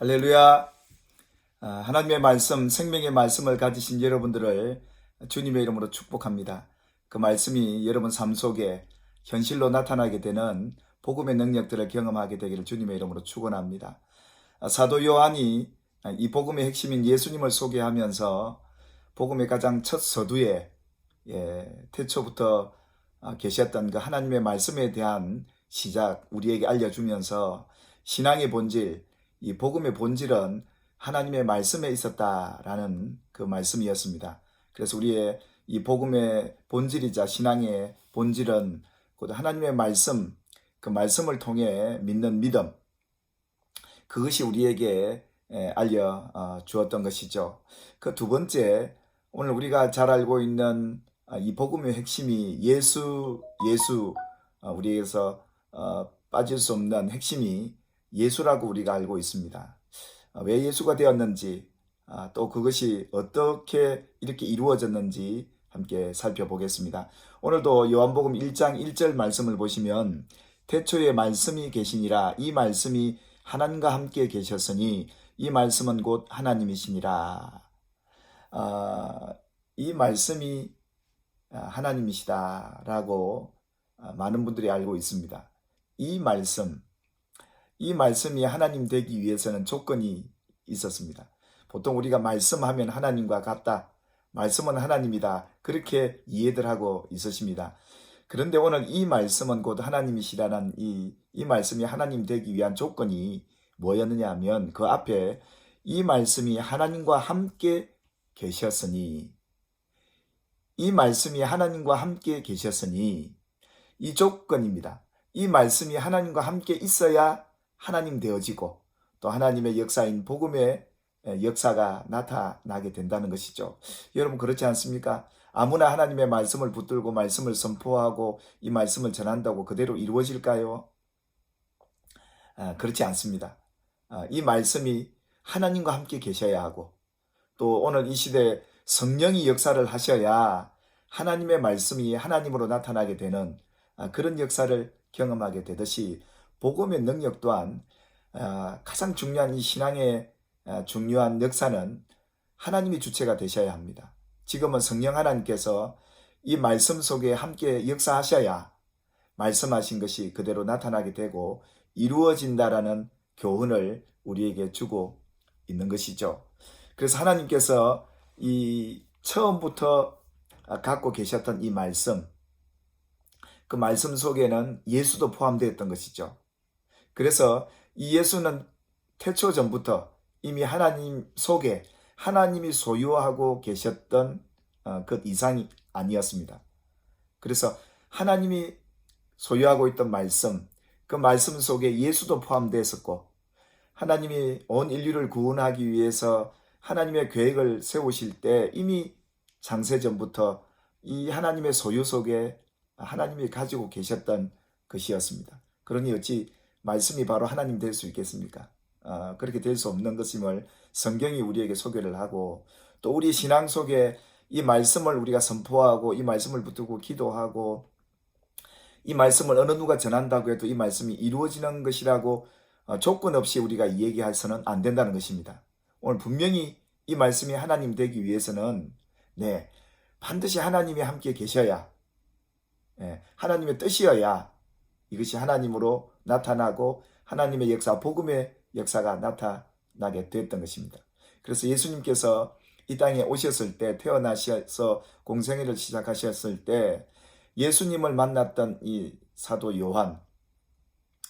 할렐루야. 아, 하나님의 말씀, 생명의 말씀을 가지신 여러분들을 주님의 이름으로 축복합니다. 그 말씀이 여러분 삶 속에 현실로 나타나게 되는 복음의 능력들을 경험하게 되기를 주님의 이름으로 축원합니다. 아, 사도 요한이 이 복음의 핵심인 예수님을 소개하면서 복음의 가장 첫 서두에 예, 태초부터 아, 계셨던 그 하나님의 말씀에 대한 시작 우리에게 알려주면서 신앙의 본질, 이 복음의 본질은 하나님의 말씀에 있었다라는 그 말씀이었습니다. 그래서 우리의 이 복음의 본질이자 신앙의 본질은 곧 하나님의 말씀, 그 말씀을 통해 믿는 믿음, 그것이 우리에게 에, 알려 어, 주었던 것이죠. 그 두 번째, 오늘 우리가 잘 알고 있는 아, 이 복음의 핵심이 예수, 예수, 어, 우리에게서 어, 빠질 수 없는 핵심이 예수라고 우리가 알고 있습니다. 아, 왜 예수가 되었는지, 아, 또 그것이 어떻게 이렇게 이루어졌는지 함께 살펴보겠습니다. 오늘도 요한복음 1장 1절 말씀을 보시면 태초에 말씀이 계시니라 이 말씀이 하나님과 함께 계셨으니 이 말씀은 곧 하나님이시니라. 아, 이 말씀이 하나님이시다라고 아, 많은 분들이 알고 있습니다. 이 말씀, 이 말씀이 하나님 되기 위해서는 조건이 있었습니다. 보통 우리가 말씀하면 하나님과 같다. 말씀은 하나님이다. 그렇게 이해들 하고 있으십니다. 그런데 오늘 이 말씀은 곧 하나님이시라는 이, 이 말씀이 하나님 되기 위한 조건이 뭐였느냐 하면 그 앞에 이 말씀이 하나님과 함께 계셨으니 이 말씀이 하나님과 함께 계셨으니 이 조건입니다. 이 말씀이 하나님과 함께 있어야 하나님 되어지고 또 하나님의 역사인 복음의 역사가 나타나게 된다는 것이죠. 여러분 그렇지 않습니까? 아무나 하나님의 말씀을 붙들고 말씀을 선포하고 이 말씀을 전한다고 그대로 이루어질까요? 아, 그렇지 않습니다. 아, 이 말씀이 하나님과 함께 계셔야 하고 또 오늘 이 시대 성령이 역사를 하셔야 하나님의 말씀이 하나님으로 나타나게 되는 아, 그런 역사를 경험하게 되듯이 복음의 능력 또한 아, 가장 중요한 이 신앙의 아, 중요한 역사는 하나님이 주체가 되셔야 합니다. 지금은 성령 하나님께서 이 말씀 속에 함께 역사하셔야 말씀하신 것이 그대로 나타나게 되고 이루어진다라는 교훈을 우리에게 주고 있는 것이죠. 그래서 하나님께서 이 처음부터 갖고 계셨던 이 말씀, 그 말씀 속에는 예수도 포함되었던 것이죠. 그래서 이 예수는 태초 전부터 이미 하나님 속에 하나님이 소유하고 계셨던 어, 그 이상이 아니었습니다. 그래서 하나님이 소유하고 있던 말씀, 그 말씀 속에 예수도 포함되었었고, 하나님이 온 인류를 구원하기 위해서 하나님의 계획을 세우실 때 이미 장세 전부터 이 하나님의 소유 속에 하나님이 가지고 계셨던 것이었습니다. 그러니 어찌 말씀이 바로 하나님 될 수 있겠습니까? 어, 그렇게 될 수 없는 것임을 성경이 우리에게 소개를 하고 또 우리 신앙 속에 이 말씀을 우리가 선포하고 이 말씀을 붙들고 기도하고 이 말씀을 어느 누가 전한다고 해도 이 말씀이 이루어지는 것이라고 어, 조건 없이 우리가 얘기해서는 안 된다는 것입니다. 오늘 분명히 이 말씀이 하나님 되기 위해서는 네 반드시 하나님이 함께 계셔야 예, 하나님의 뜻이어야 이것이 하나님으로 나타나고 하나님의 역사, 복음의 역사가 나타나게 됐던 것입니다. 그래서 예수님께서 이 땅에 오셨을 때 태어나셔서 공생애를 시작하셨을 때 예수님을 만났던 이 사도 요한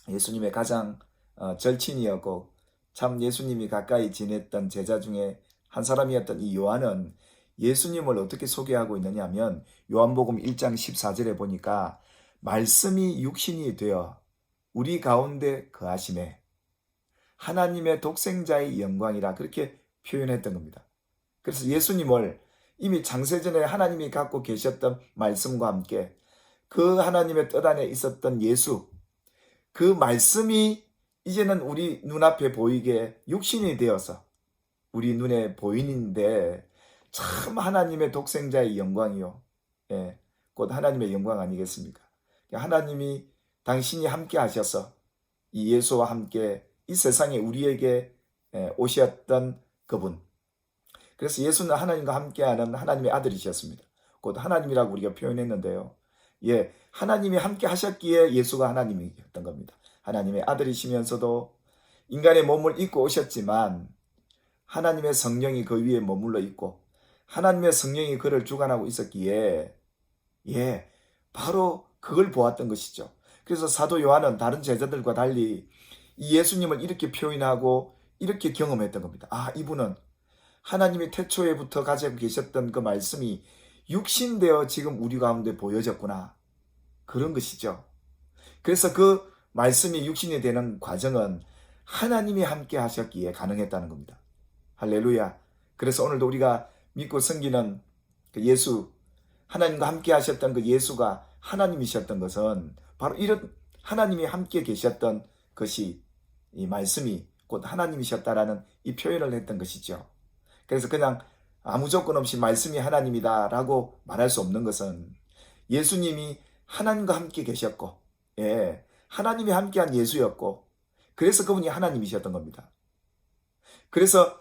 예수님의 가장 어, 절친이었고 참 예수님이 가까이 지냈던 제자 중에 한 사람이었던 이 요한은 예수님을 어떻게 소개하고 있느냐 하면 요한복음 1장 14절에 보니까 말씀이 육신이 되어 우리 가운데 거하심에 하나님의 독생자의 영광이라 그렇게 표현했던 겁니다. 그래서 예수님을 이미 장세전에 하나님이 갖고 계셨던 말씀과 함께 그 하나님의 뜻 안에 있었던 예수 그 말씀이 이제는 우리 눈앞에 보이게 육신이 되어서 우리 눈에 보이는데 참 하나님의 독생자의 영광이요. 예, 곧 하나님의 영광 아니겠습니까? 하나님이 당신이 함께 하셔서 이 예수와 함께 이 세상에 우리에게 예, 오셨던 그분. 그래서 예수는 하나님과 함께하는 하나님의 아들이셨습니다. 곧 하나님이라고 우리가 표현했는데요. 예, 하나님이 함께 하셨기에 예수가 하나님이었던 겁니다. 하나님의 아들이시면서도 인간의 몸을 입고 오셨지만 하나님의 성령이 그 위에 머물러 있고 하나님의 성령이 그를 주관하고 있었기에 예, 바로 그걸 보았던 것이죠. 그래서 사도 요한은 다른 제자들과 달리 이 예수님을 이렇게 표현하고 이렇게 경험했던 겁니다. 아, 이분은 하나님이 태초에부터 가지고 계셨던 그 말씀이 육신되어 지금 우리 가운데 보여졌구나. 그런 것이죠. 그래서 그 말씀이 육신이 되는 과정은 하나님이 함께 하셨기에 가능했다는 겁니다. 할렐루야. 그래서 오늘도 우리가 믿고 섬기는 그 예수, 하나님과 함께 하셨던 그 예수가 하나님이셨던 것은 바로 이런 하나님이 함께 계셨던 것이 이 말씀이 곧 하나님이셨다라는 이 표현을 했던 것이죠. 그래서 그냥 아무 조건 없이 말씀이 하나님이다라고 말할 수 없는 것은 예수님이 하나님과 함께 계셨고, 예, 하나님이 함께한 예수였고, 그래서 그분이 하나님이셨던 겁니다. 그래서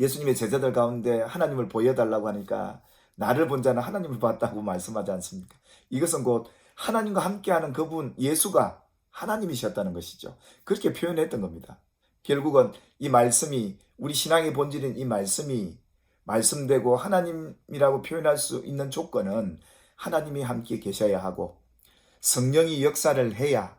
예수님의 제자들 가운데 하나님을 보여달라고 하니까 나를 본 자는 하나님을 봤다고 말씀하지 않습니까? 이것은 곧 하나님과 함께하는 그분 예수가 하나님이셨다는 것이죠. 그렇게 표현했던 겁니다. 결국은 이 말씀이 우리 신앙의 본질인 이 말씀이 말씀되고 하나님이라고 표현할 수 있는 조건은 하나님이 함께 계셔야 하고 성령이 역사를 해야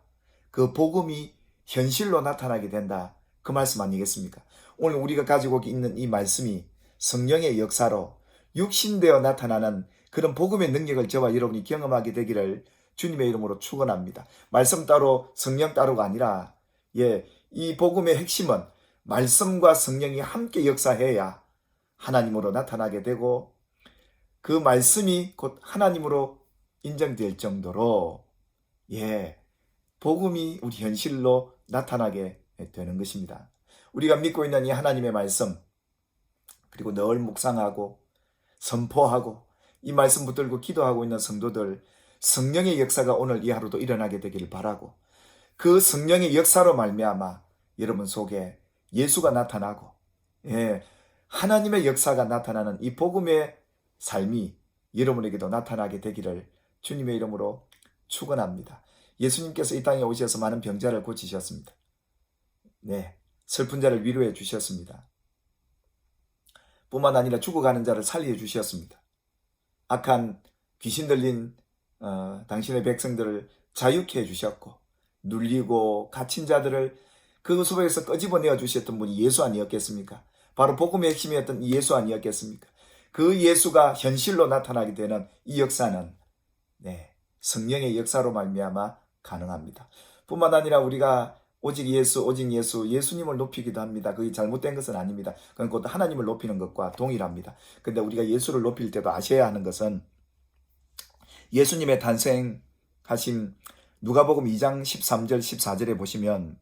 그 복음이 현실로 나타나게 된다. 그 말씀 아니겠습니까? 오늘 우리가 가지고 있는 이 말씀이 성령의 역사로 육신되어 나타나는 그런 복음의 능력을 저와 여러분이 경험하게 되기를 주님의 이름으로 축원합니다. 말씀 따로 성령 따로가 아니라 예, 이 복음의 핵심은 말씀과 성령이 함께 역사해야 하나님으로 나타나게 되고 그 말씀이 곧 하나님으로 인정될 정도로 예, 복음이 우리 현실로 나타나게 되는 것입니다. 우리가 믿고 있는 이 하나님의 말씀 그리고 늘 묵상하고 선포하고 이 말씀 붙들고 기도하고 있는 성도들 성령의 역사가 오늘 이 하루도 일어나게 되기를 바라고 그 성령의 역사로 말미암아 여러분 속에 예수가 나타나고 예, 하나님의 역사가 나타나는 이 복음의 삶이 여러분에게도 나타나게 되기를 주님의 이름으로 축원합니다. 예수님께서 이 땅에 오셔서 많은 병자를 고치셨습니다. 네, 슬픈 자를 위로해 주셨습니다. 뿐만 아니라 죽어가는 자를 살려 주셨습니다. 악한 귀신 들린 어, 당신의 백성들을 자유케 해 주셨고 눌리고 갇힌 자들을 그 속에서 끄집어내어 주셨던 분이 예수 아니었겠습니까? 바로 복음의 핵심이었던 이 예수 아니었겠습니까? 그 예수가 현실로 나타나게 되는 이 역사는 네, 성령의 역사로 말미암아 가능합니다. 뿐만 아니라 우리가 오직 예수, 오직 예수, 예수님을 높이기도 합니다. 그게 잘못된 것은 아닙니다. 그건 곧 하나님을 높이는 것과 동일합니다. 근데 우리가 예수를 높일 때도 아셔야 하는 것은 예수님의 탄생하신 누가복음 2장 13절 14절에 보시면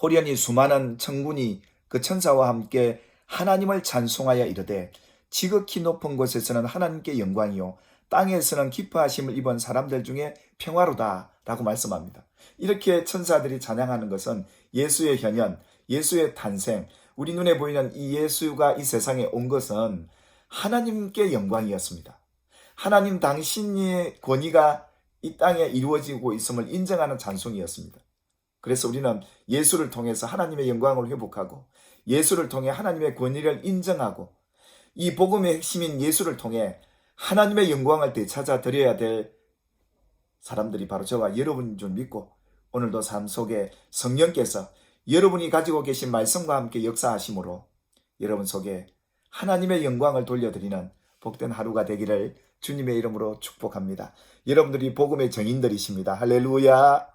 호련히 수많은 천군이 그 천사와 함께 하나님을 찬송하여 이르되 지극히 높은 곳에서는 하나님께 영광이요 땅에서는 기뻐하심을 입은 사람들 중에 평화로다 라고 말씀합니다. 이렇게 천사들이 찬양하는 것은 예수의 현현, 예수의 탄생, 우리 눈에 보이는 이 예수가 이 세상에 온 것은 하나님께 영광이었습니다. 하나님 당신의 권위가 이 땅에 이루어지고 있음을 인정하는 찬송이었습니다. 그래서 우리는 예수를 통해서 하나님의 영광을 회복하고 예수를 통해 하나님의 권위를 인정하고 이 복음의 핵심인 예수를 통해 하나님의 영광을 되찾아 드려야 될 사람들이 바로 저와 여러분인 줄 믿고 오늘도 삶 속에 성령께서 여러분이 가지고 계신 말씀과 함께 역사하심으로 여러분 속에 하나님의 영광을 돌려드리는 복된 하루가 되기를 주님의 이름으로 축복합니다. 여러분들이 복음의 정인들이십니다. 할렐루야.